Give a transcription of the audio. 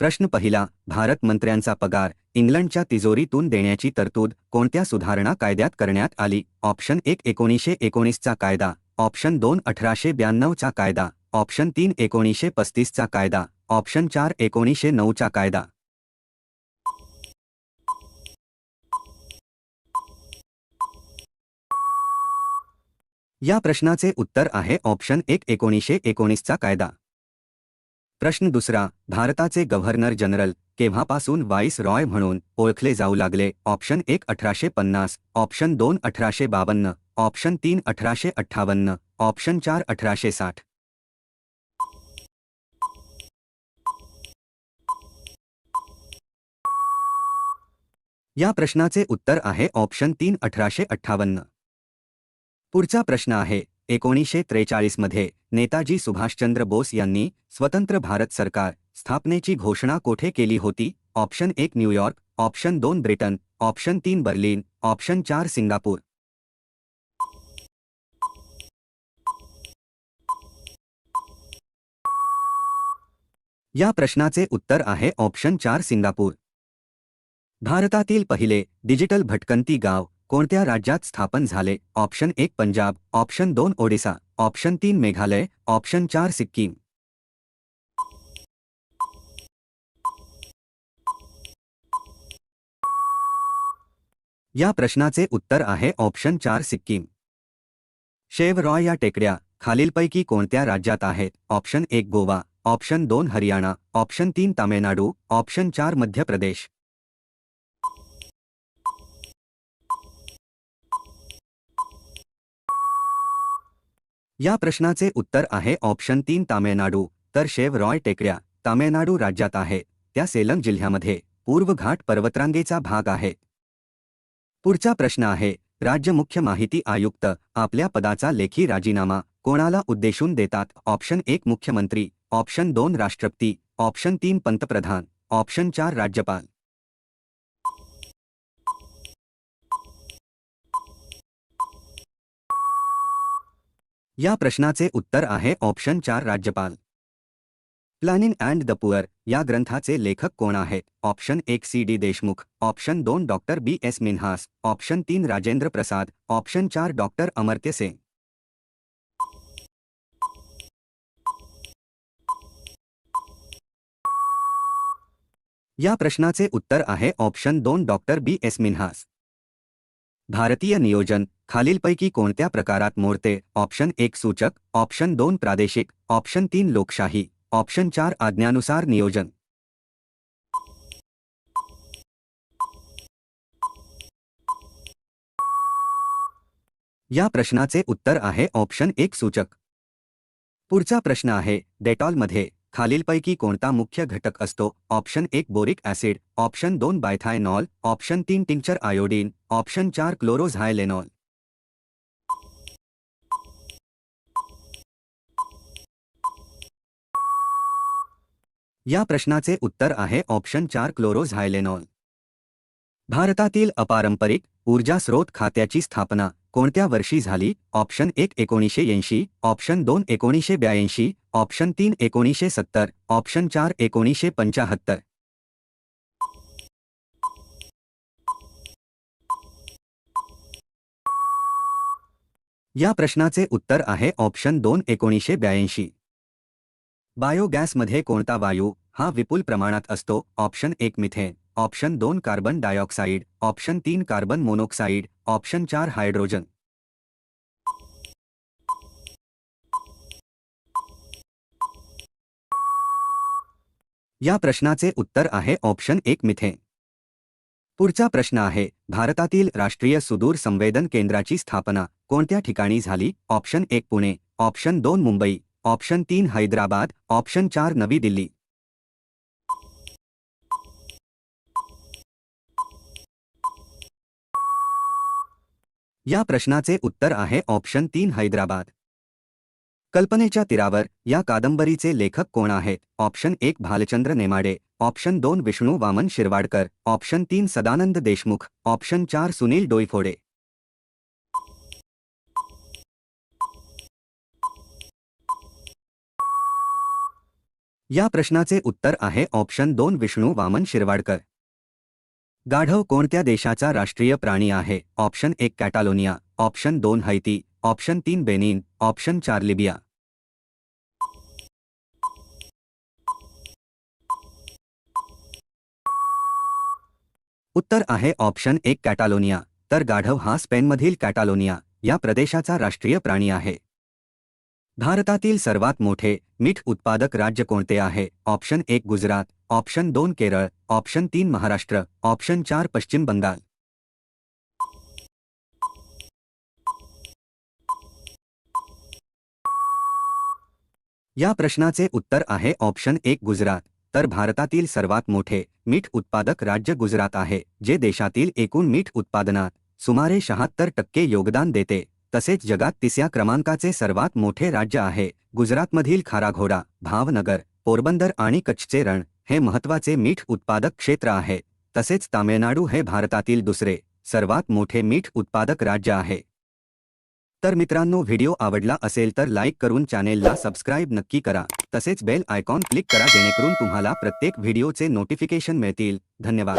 प्रश्न पहिला भारत मंत्र्यांचा पगार इंग्लंडच्या तिजोरीतून देण्याची तरतूद कोणत्या सुधारणा कायद्यात करण्यात आली? ऑप्शन एक एकोणीसशे एकोणीसचा कायदा. ऑप्शन दोन अठराशे ब्याण्णवचा कायदा. ऑप्शन तीन एकोणीसशे पस्तीसचा कायदा. ऑप्शन चार एकोणीसशे नऊचा कायदा. या प्रश्नाचे उत्तर आहे ऑप्शन एक एकोणीसशे एकोणीसचा कायदा. प्रश्न दुसरा भारताचे गव्हर्नर जनरल केव्हापासून वाईस रॉय म्हणून ओळखले जाऊ लागले? ऑप्शन एक अठराशे पन्नास ऑप्शन दोन अठराशे बावन्न ऑप्शन तीन अठराशे अठ्ठावन्न ऑप्शन चार अठराशे साठ. या प्रश्नाचे उत्तर आहे ऑप्शन तीन अठराशे अठ्ठावन्न. पुढचा प्रश्न आहे एकोणीसशे त्रेचाळीसमध्ये नेताजी सुभाषचंद्र बोस यांनी स्वतंत्र भारत सरकार स्थापनेची घोषणा कोठे केली होती? ऑप्शन एक न्यूयॉर्क ऑप्शन दोन ब्रिटन ऑप्शन तीन बर्लिन ऑप्शन चार सिंगापूर. या प्रश्नाचे उत्तर आहे ऑप्शन चार सिंगापूर. भारतातील पहिले डिजिटल भटकंती गाव कोणत्या राज्यात स्थापन झाले? ऑप्शन एक पंजाब ऑप्शन दोन ओडिसा ऑप्शन तीन मेघालय ऑप्शन चार सिक्कीम. या प्रश्नाचे उत्तर आहे ऑप्शन चार सिक्कीम. शेवरॉय या टेकड्या खालीलपैकी कोणत्या राज्यात आहेत? ऑप्शन एक गोवा ऑप्शन दोन हरियाणा ऑप्शन तीन तामिळनाडू ऑप्शन चार मध्य प्रदेश. या प्रश्नाचे उत्तर आहे ऑप्शन तीन तामिळनाडू. तर शेव रॉय टेकड्या तामिळनाडू राज्यात आहे. त्या सेलम जिल्ह्यामध्ये पूर्व घाट पर्वतरांगेचा भाग आहे. पुढचा प्रश्न आहे राज्य मुख्य माहिती आयुक्त आपल्या पदाचा लेखी राजीनामा कोणाला उद्देशून देतात? ऑप्शन एक मुख्यमंत्री ऑप्शन दोन राष्ट्रपती ऑप्शन तीन पंतप्रधान ऑप्शन चार राज्यपाल. या प्रश्नाचे उत्तर आहे ऑप्शन चार राज्यपाल. प्लॅनिंग अँड द पुअर या ग्रंथाचे लेखक कोण आहेत? ऑप्शन एक सी डी देशमुख, ऑप्शन दोन doctor B S Minhas, option तीन राजेंद्र प्रसाद, ऑप्शन चार डॉक्टर अमर्त्य सेन. या प्रश्नाचे उत्तर आहे ऑप्शन दोन डॉक्टर बी एस मिन्हास. भारतीय नियोजन खालीलपैकी कोणत्या प्रकारात मोडते? ऑप्शन एक सूचक, ऑप्शन दोन प्रादेशिक, ऑप्शन तीन लोकशाही, ऑप्शन चार आज्ञानुसार नियोजन. या प्रश्नाचे उत्तर आहे ऑप्शन एक सूचक. पुढचा प्रश्न आहे, डेटॉलमध्ये खालीलपैकी कोणता मुख्य घटक असतो? ऑप्शन एक बोरिक ॲसिड, ऑप्शन दोन बायथायनॉल, ऑप्शन तीन टिंक्चर आयोडीन, ऑप्शन चार क्लोरोझायलेनॉल. या प्रश्नाचे उत्तर आहे ऑप्शन चार क्लोरोझायलेनॉल. भारतातील अपारंपरिक ऊर्जा स्रोत खात्याची स्थापना कोणत्या वर्षी झाली? ऑप्शन एक एकोणीसशे ऐंशी ऑप्शन दोन एकोणीसशे ब्याऐंशी ऑप्शन तीन एकोणीसशे सत्तर ऑप्शन चार एकोणीसशे पंचाहत्तर. या प्रश्नाचे उत्तर आहे ऑप्शन दोन एकोणीसशे ब्याऐंशी. बायोगॅसमध्ये कोणता वायू हा विपुल प्रमाणात असतो. ऑप्शन एक मिथेन. ऑप्शन दोन कार्बन डायऑक्साईड. ऑप्शन तीन कार्बन मोनोक्साईड. ऑप्शन चार हायड्रोजन. या प्रश्नाचे उत्तर आहे. ऑप्शन एक मिथेन. पुढचा प्रश्न आहे. भारतातील राष्ट्रीय सुदूर संवेदन केंद्राची स्थापना कोणत्या ठिकाणी झाली? ऑप्शन एक पुणे. ऑप्शन दोन मुंबई. ऑप्शन तीन हैदराबाद. ऑप्शन चार नवी दिल्ली. या प्रश्नाचे उत्तर आहे ऑप्शन तीन हैदराबाद. कल्पनेच्या तीरावर या कादंबरीचे लेखक कोण आहेत? ऑप्शन एक भालचंद्र नेमाडे ऑप्शन दोन विष्णू वामन शिरवाडकर ऑप्शन तीन सदानंद देशमुख ऑप्शन चार सुनील डोईफोडे. या प्रश्नाचे उत्तर आहे ऑप्शन दोन विष्णू वामन शिरवाडकर. गाढव कोणत्या देशाचा राष्ट्रीय प्राणी आहे? ऑप्शन एक कॅटालोनिया ऑप्शन दोन हैती ऑप्शन तीन बेनिन ऑप्शन चार लिबिया. उत्तर आहे ऑप्शन एक कॅटालोनिया तर गाढव हा स्पेनमधील कॅटालोनिया या प्रदेशाचा राष्ट्रीय प्राणी आहे. भारतातील सर्वात मोठे मीठ उत्पादक राज्य कोणते आहे? ऑप्शन एक गुजरात, ऑप्शन दोन केरळ, ऑप्शन तीन महाराष्ट्र, ऑप्शन चार पश्चिम बंगाल. या प्रश्नाचे उत्तर आहे ऑप्शन एक गुजरात. तर भारतातील सर्वात मोठे मीठ उत्पादक राज्य गुजरात आहे, जे देशातील एकूण मीठ उत्पादनात सुमारे शहात्तर टक्के योगदान देते. तसेच जगात तिसऱ्या क्रमांकाचे सर्वात मोठे राज्य आहे. गुजरातमधील खाराघोडा, भावनगर, पोरबंदर आणि कच्छचे रण हे महत्त्वाचे मीठ उत्पादक क्षेत्र आहे. तसेच तामिळनाडू हे भारतातील दुसरे सर्वात मोठे मीठ उत्पादक राज्य आहे. तर मित्रांनो, व्हिडिओ आवडला असेल तर लाईक करून चॅनेलला सबस्क्राईब नक्की करा. तसेच बेल आयकॉन क्लिक करा जेणेकरून तुम्हाला प्रत्येक व्हिडिओचे नोटिफिकेशन मिळतील. धन्यवाद.